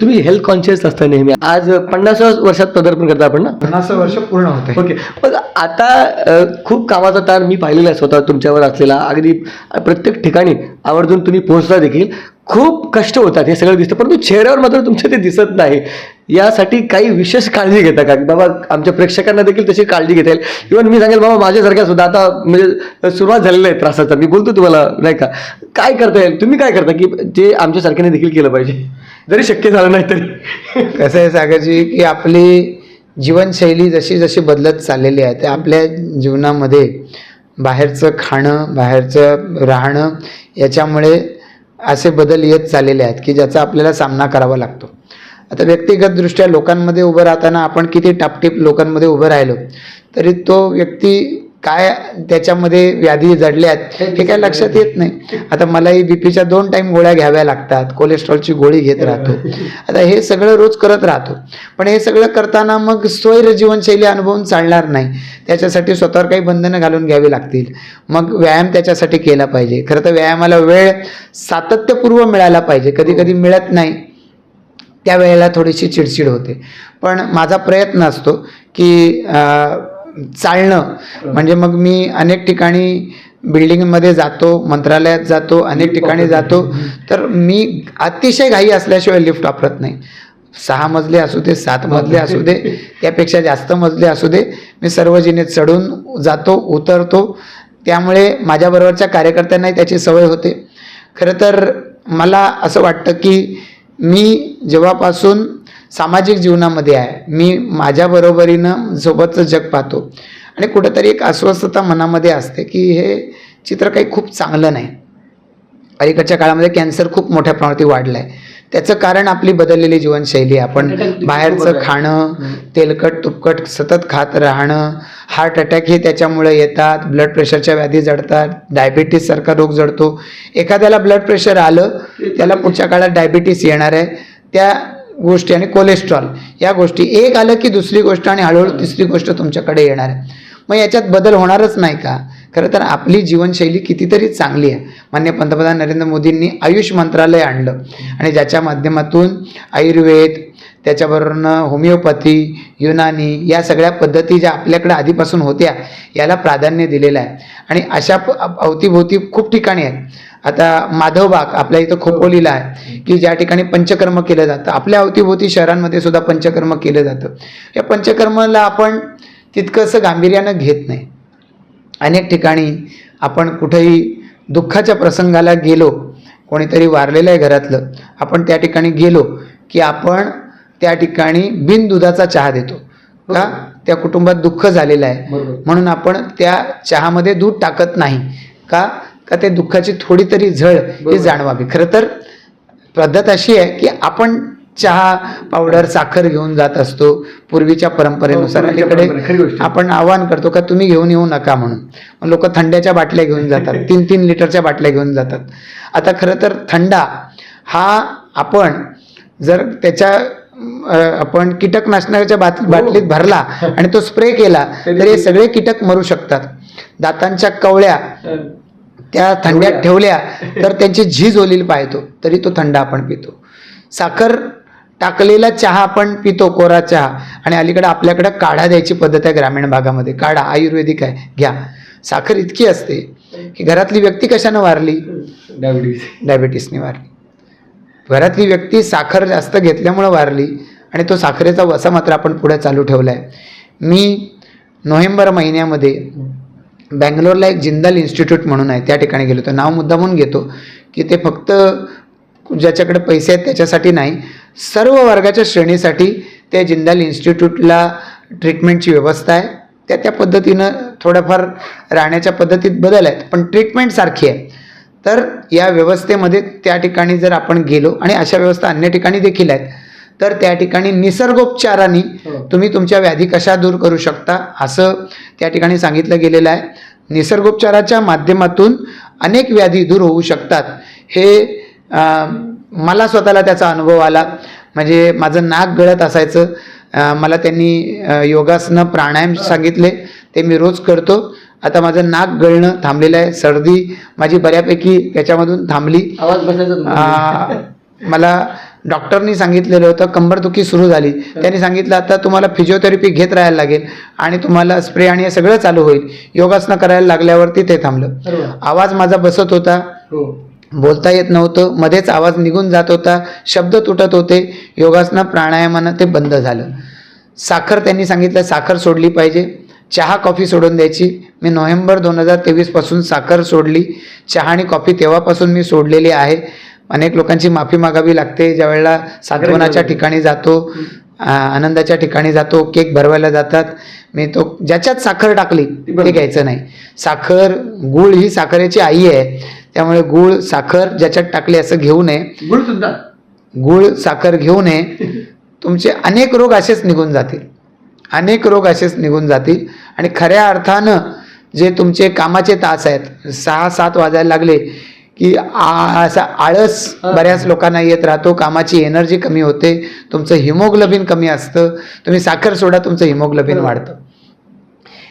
तुम्ही health conscious असता नेहमी. आज पन्नास वर्षात पदार्पण करता आपण ना? पन्नास वर्ष पूर्ण होते. ओके. मग आता अ, खूप कामाचा ताण मी पाहिलेला आहे स्वतः तुमच्यावर असलेला. अगदी प्रत्येक ठिकाणी आवर्जून तुम्ही पोहोचता देखील. खूप कष्ट होतात हे सगळं दिसतं परंतु चेहऱ्यावर मात्र तुमच्या ते दिसत नाही. यासाठी काही विशेष काळजी घेता का? बाबा आमच्या प्रेक्षकांना देखील तशी काळजी घेता येईल. इव्हन मी सांगेल बाबा माझ्यासारख्या सुद्धा आता म्हणजे सुरुवात झालेला आहे त्रासाचा. मी बोलतो तुम्हाला नाही का? काय करता येईल? तुम्ही काय करता की जे आमच्यासारख्याने देखील केलं पाहिजे? जरी शक्य झालं नाही तरी. कसं आहे सागरजी की आपली जीवनशैली जशी जशी बदलत चाललेली आहे ते आपल्या जीवनामध्ये बाहेरचं खाणं बाहेरचं राहणं याच्यामुळे असे बदल येत चाललेले आहेत की ज्याचा आपल्याला सामना करावा लागतो. आता व्यक्तिगतदृष्ट्या लोकांमध्ये उभं राहताना आपण किती टापटीप लोकांमध्ये उभं राहिलो तरी तो व्यक्ती काय त्याच्यामध्ये व्याधी जडल्यात हे काय लक्षात येत नाही. आता मलाही बीपीच्या दोन टाईम गोळ्या घ्याव्या लागतात कोलेस्ट्रॉलची गोळी घेत राहतो. आता हे सगळं रोज करत राहतो. पण हे सगळं करताना मग स्वैर जीवनशैली अनुभवून चालणार नाही. त्याच्यासाठी स्वतःवर काही बंधनं घालून घ्यावी लागतील. मग व्यायाम त्याच्यासाठी केला पाहिजे. खरं तर व्यायामाला वेळ सातत्यपूर्व मिळाला पाहिजे. कधी कधी मिळत नाही. त्यावेळेला थोडीशी चिडचिड होते. पण माझा प्रयत्न असतो की चालणं. म्हणजे मग मी अनेक ठिकाणी बिल्डिंगमध्ये जातो मंत्रालयात जातो अनेक ठिकाणी जातो. तर मी अतिशय घाई असल्याशिवाय लिफ्ट वापरत नाही. सहा मजले असू दे सात मजले असू दे त्यापेक्षा जास्त मजले असू दे मी सर्व जिने चढून जातो उतरतो. त्यामुळे माझ्याबरोबरच्या कार्यकर्त्यांनाही त्याची सवय होते. खरं तर मला असं वाटतं की मी जेव्हापासून सामाजिक जीवनामध्ये आहे. मी माझ्या बरोबरीनं सोबतचं जग पाहतो. आणि कुठंतरी एक अस्वस्थता मनामध्ये असते की हे चित्र काही खूप चांगलं नाही. अलीकडच्या काळामध्ये कॅन्सर खूप मोठ्या प्रमाणात वाढलं आहे त्याचं कारण आपली बदललेली जीवनशैली आहे. आपण बाहेरचं खाणं तेलकट तुपकट सतत खात राहणं हार्ट अटॅक हे त्याच्यामुळे येतात. ब्लड प्रेशरच्या व्याधी जडतात. डायबिटीस सारखा रोग जडतो. एखाद्याला ब्लड प्रेशर आलं त्याला पुढच्या काळात डायबिटीस येणार आहे. त्या गोष्टी आणि कोलेस्ट्रॉल या गोष्टी. एक आलं की दुसरी गोष्ट आणि हळूहळू तिसरी गोष्ट तुमच्याकडे येणार आहे. मग याच्यात बदल होणारच नाही का? खरं तर आपली जीवनशैली कितीतरी चांगली आहे. मान्य पंतप्रधान नरेंद्र मोदींनी आयुष मंत्रालय आणलं. आणि ज्याच्या माध्यमातून आयुर्वेद त्याच्याबरोबरनं होमिओपॅथी युनानी या सगळ्या पद्धती ज्या आपल्याकडे आधीपासून होत्या याला प्राधान्य दिलेलं आहे. आणि अशा प- अवतीभोवती खूप ठिकाणी आहेत. आता माधवबाग आपल्या इथं खोपोलीला आहे की ज्या ठिकाणी पंचकर्म केलं जातं. आपल्या अवतीभोवती शहरांमध्ये सुद्धा पंचकर्म केलं जातं. या पंचकर्माला आपण तितकंसं गांभीर्यानं घेत नाही. अनेक ठिकाणी आपण कुठेही दुःखाच्या प्रसंगाला गेलो कोणीतरी वारलेलं आहे घरातलं आपण त्या ठिकाणी गेलो की आपण त्या ठिकाणी बिन दुधाचा चहा देतो. का? त्या कुटुंबात दुःख झालेलं आहे. म्हणून आपण त्या चहामध्ये दूध टाकत नाही. का? का ते दुःखाची थोडी तरी झळ ही. जाणवावी. खरं तर पद्धत अशी आहे की आपण चहा पावडर साखर घेऊन जात असतो. पूर्वीच्या परंपरेनुसार हो, अलीकडे. आपण आवाहन करतो का तुम्ही घेऊन येऊ नका म्हणून. लोक थंड्याच्या बाटल्या घेऊन जातात. तीन तीन लिटरच्या बाटल्या घेऊन जातात. आता खरं तर थंडा हा आपण जर त्याच्या आपण कीटकनाशकाच्या बाट बाटलीत भरला आणि तो स्प्रे केला तर हे सगळे कीटक मरू शकतात. दातांच्या कवळ्या त्या थंड्यात ठेवल्या तर त्यांची झीज ओलील पाहतो तरी तो थंड आपण पितो. साखर टाकलेला चहा आपण पितो कोरा चहा. आणि अलीकडे आपल्याकडे काढा द्यायची पद्धत आहे ग्रामीण भागामध्ये. काढा आयुर्वेदिक आहे. घ्या. साखर इतकी असते की घरातली व्यक्ती कशानं वारली? डायबिटीस. डायबिटीसने वारली. घरातली व्यक्ती साखर जास्त घेतल्यामुळं वारली आणि तो साखरेचा वसा मात्र आपण पुढे चालू ठेवला आहे मी नोव्हेंबर महिन्यामध्ये बँगलोरला एक जिंदाल इन्स्टिट्यूट म्हणून आहे त्या ठिकाणी गेलो होतो. नाव मुद्दा म्हणून घेतो की ते फक्त ज्याच्याकडे पैसे आहेत त्याच्यासाठी नाही सर्व वर्गाच्या श्रेणीसाठी त्या जिंदाल इन्स्टिट्यूटला ट्रीटमेंटची व्यवस्था आहे. त्या त्या पद्धतीनं थोड्याफार राहण्याच्या पद्धतीत बदल आहेत. पण ट्रीटमेंट सारखी आहे. तर या व्यवस्थेमध्ये त्या ठिकाणी जर आपण गेलो आणि अशा व्यवस्था अन्य ठिकाणी देखील आहेत तर त्या ठिकाणी निसर्गोपचाराने हो. तुम्ही तुमच्या व्याधी कशा दूर करू शकता असं त्या ठिकाणी सांगितलं गेलेलं आहे. निसर्गोपचाराच्या माध्यमातून अनेक व्याधी दूर होऊ शकतात. हे मला स्वतःला त्याचा अनुभव आला. म्हणजे माझं नाक गळत असायचं. मला त्यांनी योगासनं प्राणायाम सांगितले. ते मी रोज करतो. आता माझं नाक गळणं थांबलेलं आहे सर्दी माझी बऱ्यापैकी त्याच्यामधून थांबली. आवाज बसायचा मला डॉक्टरनी सांगितलेलं होतं कंबरदुखी सुरू झाली. त्यांनी सांगितलं आता तुम्हाला फिजिओथेरपी घेत राहायला लागेल आणि तुम्हाला स्प्रे आणि हे सगळं चालू होईल. योगासनं करायला लागल्यावरती ते थांबलं. आवाज माझा बसत होता. हो. बोलता येत नव्हतं. मध्येच आवाज निघून जात होता. शब्द तुटत होते. योगासनं प्राणायामानं ते बंद झालं. साखर त्यांनी सांगितलं साखर सोडली पाहिजे. चहा कॉफी सोडून द्यायची. मी नोव्हेंबर दोन हजार तेवीसपासून साखर सोडली. चहा आणि कॉफी तेव्हापासून मी सोडलेली आहे. अनेक लोकांची माफी मागावी लागते. ज्यावेळेला सात्वनाच्या ठिकाणी जातो आनंदाच्या ठिकाणी जातो केक भरवायला जातात. मी तो ज्याच्यात साखर टाकली ते घ्यायचं नाही. साखर गुळ ही साखरेची आई आहे. त्यामुळे गुळ साखर ज्याच्यात टाकली असं घेऊ नये. गुळ सुद्धा गुळ साखर घेऊ नये. तुमचे अनेक रोग असेच निघून जातील. अनेक रोग असेच निघून जातील. आणि खऱ्या अर्थानं जे तुमचे कामाचे तास आहेत सहा सात वाजायला लागले की आ- असा आळस बऱ्याच लोकांना येत राहतो. कामाची एनर्जी कमी होते तुमचं हिमोग्लोबिन कमी असतं तुम्ही साखर सोडा तुमचं हिमोग्लोबिन वाढतं.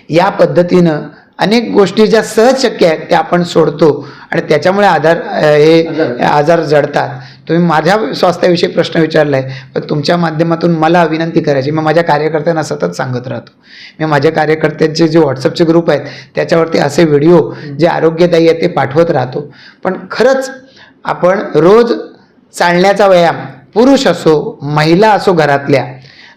या पद्धतीनं अनेक गोष्टी ज्या सहज शक्य आहेत त्या आपण सोडतो आणि त्याच्यामुळे आधार हे आजार. जडतात. तुम्ही माझ्या स्वास्थ्याविषयी प्रश्न विचारलाय पण तुमच्या माध्यमातून मला विनंती करायची मी माझ्या कार्यकर्त्यांना सतत सांगत राहतो. मी माझ्या कार्यकर्त्यांचे जे व्हॉट्सअपचे ग्रुप आहेत त्याच्यावरती असे व्हिडिओ जे आरोग्यदायी आहेत ते पाठवत राहतो. पण खरंच आपण रोज चालण्याचा व्यायाम पुरुष असो महिला असो घरातल्या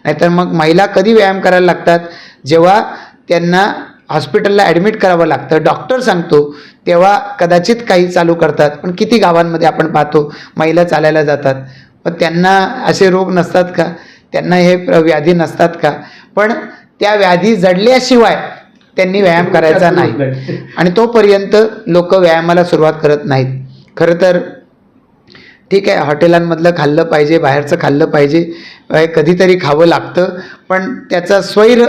नाहीतर मग महिला कधी व्यायाम करायला लागतात? जेव्हा त्यांना हॉस्पिटलला ॲडमिट करावं लागतं. डॉक्टर सांगतो तेव्हा कदाचित काही चालू करतात पण किती गावांमध्ये आपण पाहतो महिला चालायला जातात. पण त्यांना असे रोग नसतात का? त्यांना हे प्र- व्याधी नसतात का? पण त्या व्याधी जडल्याशिवाय त्यांनी व्यायाम करायचा नाही. आणि तोपर्यंत लोक व्यायामाला सुरुवात करत नाहीत. खरं तर ठीक आहे हॉटेलांमधलं खाल्लं पाहिजे बाहेरचं खाल्लं पाहिजे कधीतरी खावं लागतं पण त्याचा स्वैर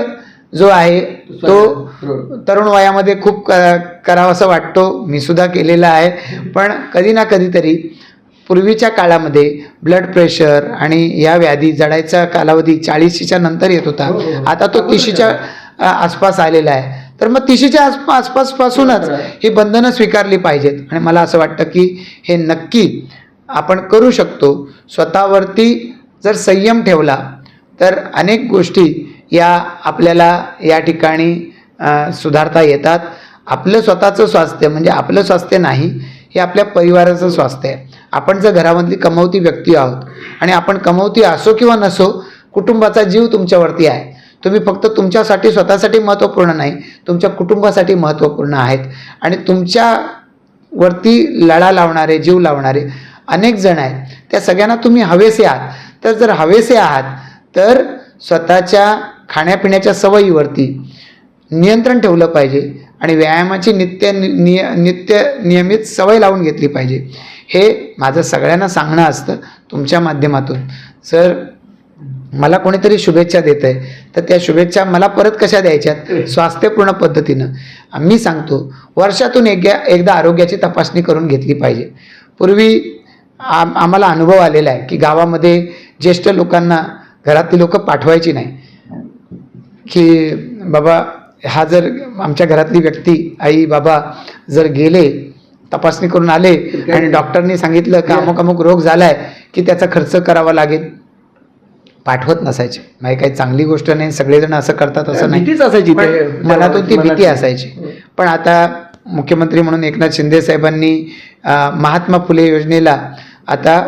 जो आहे तो तरुण वयामध्ये खूप क- करावासा वाटतो. मी सुद्धा केलेला आहे. पण कधी ना कधीतरी पूर्वीच्या काळामध्ये ब्लड प्रेशर आणि या व्याधी जडायचा कालावधी चाळीशीच्या नंतर येत होता. हो, हो, हो. आता तो तिशीच्या आसपास आलेला आहे. तर मग तिशीच्या आसपा आसपासपासूनच ही बंधनं स्वीकारली पाहिजेत. आणि मला असं वाटतं की हे नक्की आपण करू शकतो. स्वतःवरती जर संयम ठेवला तर अनेक गोष्टी या आपल्याला या ठिकाणी सुधारता येतात. आपलं स्वतःचं स्वास्थ्य म्हणजे आपलं स्वास्थ्य नाही हे आपल्या परिवाराचं स्वास्थ्य आहे. आपण जर घरामधली कमवती व्यक्ती आहोत आणि आपण कमवती असो किंवा नसो कुटुंबाचा जीव तुमच्यावरती आहे. तुम्ही फक्त तुमच्यासाठी स्वतःसाठी महत्त्वपूर्ण नाही तुमच्या कुटुंबासाठी महत्त्वपूर्ण आहेत. आणि तुमच्यावरती लढा लावणारे जीव लावणारे अनेक जण आहेत. त्या सगळ्यांना तुम्ही हवेसे आहात. तर जर हवेसे आहात तर स्वतःच्या खाण्यापिण्याच्या सवयीवरती नियंत्रण ठेवलं पाहिजे आणि व्यायामाची नित्य नि- निय नित्य नियमित सवय लावून घेतली पाहिजे. हे माझं सगळ्यांना सांगणं असतं तुमच्या माध्यमातून. जर मला कोणीतरी शुभेच्छा देत आहे. तर त्या शुभेच्छा मला परत कशा द्यायच्यात? स्वास्थ्यपूर्ण पद्धतीनं. मी सांगतो वर्षातून एकदा एकदा आरोग्याची तपासणी करून घेतली पाहिजे. पूर्वी आम आम्हाला अनुभव आलेला आहे की गावामध्ये ज्येष्ठ लोकांना घरातली लोक पाठवायची नाही. की बाबा हा जर आमच्या घरातली व्यक्ती आई बाबा जर गेले तपासणी करून आले आणि डॉक्टरनी सांगितलं का अमुक अमुक रोग झालाय की त्याचा खर्च करावा लागेल? पाठवत नसायचे. म्हणजे काही चांगली गोष्ट नाही सगळेजण असं करतात असं नाही. असायची मनातून ती भीती असायची. पण आता मुख्यमंत्री म्हणून एकनाथ शिंदे साहेबांनी महात्मा फुले योजनेला आता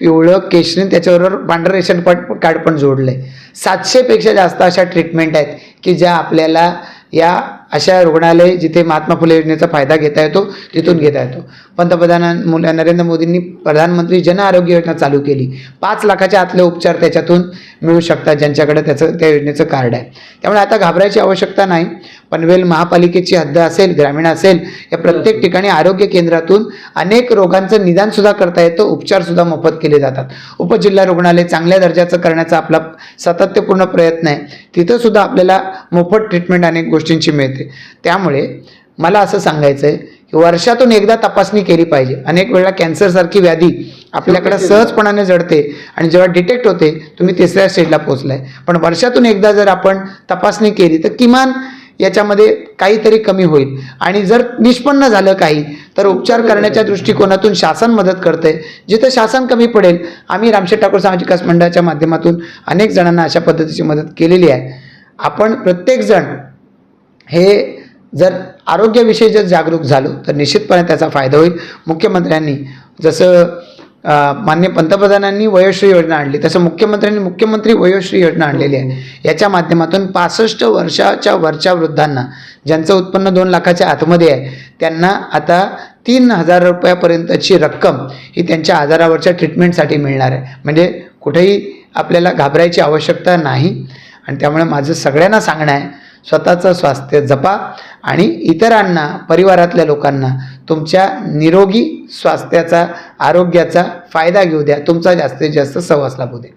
पिवळं केशरी त्याच्याबरोबर पांढरं रेशन कार्ड कार्ड पण आहे सातशेपेक्षा जास्त अशा ट्रीटमेंट आहेत की ज्या आपल्याला या अशा रुग्णालय जिथे महात्मा फुले योजनेचा फायदा घेता येतो तिथून घेता येतो. पंतप्रधान नरेंद्र मोदींनी प्रधानमंत्री जन आरोग्य योजना चालू केली. पाच लाखाच्या आतले उपचार त्याच्यातून मिळू शकतात ज्यांच्याकडे त्याचं त्या योजनेचं कार्ड आहे. त्यामुळे आता घाबरायची आवश्यकता नाही पनवेल महापालिकेची हद्द असेल ग्रामीण असेल या प्रत्येक ठिकाणी आरोग्य केंद्रातून अनेक रोगांचं निदान सुद्धा करता येतं उपचार सुद्धा मोफत केले जातात. उपजिल्हा रुग्णालय चांगल्या दर्जाचं करण्याचा आपला सातत्यपूर्ण प्रयत्न आहे. तिथं सुद्धा आपल्याला मोफत ट्रीटमेंट अनेक गोष्टींची मिळते. त्यामुळे मला असं सांगायचं आहे की वर्षातून एकदा तपासणी केली पाहिजे. अनेक वेळा कॅन्सरसारखी व्याधी आपल्याकडे सहजपणाने जडते आणि जेव्हा डिटेक्ट होते तुम्ही तिसऱ्या स्टेजला पोहोचलाय. पण वर्षातून एकदा जर आपण तपासणी केली तर किमान याच्यामध्ये काहीतरी कमी होईल. आणि जर निष्पन्न झालं काही तर उपचार करण्याच्या दृष्टिकोनातून शासन मदत करते जिथं शासन कमी पडेल आम्ही रामशेठ ठाकूर सामाजिक विकास मंडळाच्या माध्यमातून अनेक जणांना अशा पद्धतीची मदत केलेली आहे. आपण प्रत्येकजण हे जर आरोग्याविषयी जर जागरूक झालो तर निश्चितपणे त्याचा फायदा होईल. मुख्यमंत्र्यांनी जसं मान्य माननीय पंतप्रधानांनी वयोश्री योजना आणली तसं मुख्यमंत्र्यांनी मुख्यमंत्री वयोश्री योजना आणलेली आहे. याच्या माध्यमातून पासष्ट वर्षाच्या वरच्या वृद्धांना ज्यांचं उत्पन्न दोन लाखाच्या आतमध्ये आहे त्यांना आता तीन हजार रुपयापर्यंतची रक्कम ही त्यांच्या आजारावरच्या ट्रीटमेंटसाठी मिळणार आहे. म्हणजे कुठेही आपल्याला घाबरायची आवश्यकता नाही. आणि त्यामुळे माझं सगळ्यांना सांगणं आहे स्वतःचं स्वास्थ्य जपा आणि इतरांना परिवारातल्या लोकांना तुमच्या निरोगी स्वास्थ्याचा आरोग्याचा फायदा घेऊ द्या. तुमचा जास्तीत जास्त सहवास लाभू द्या.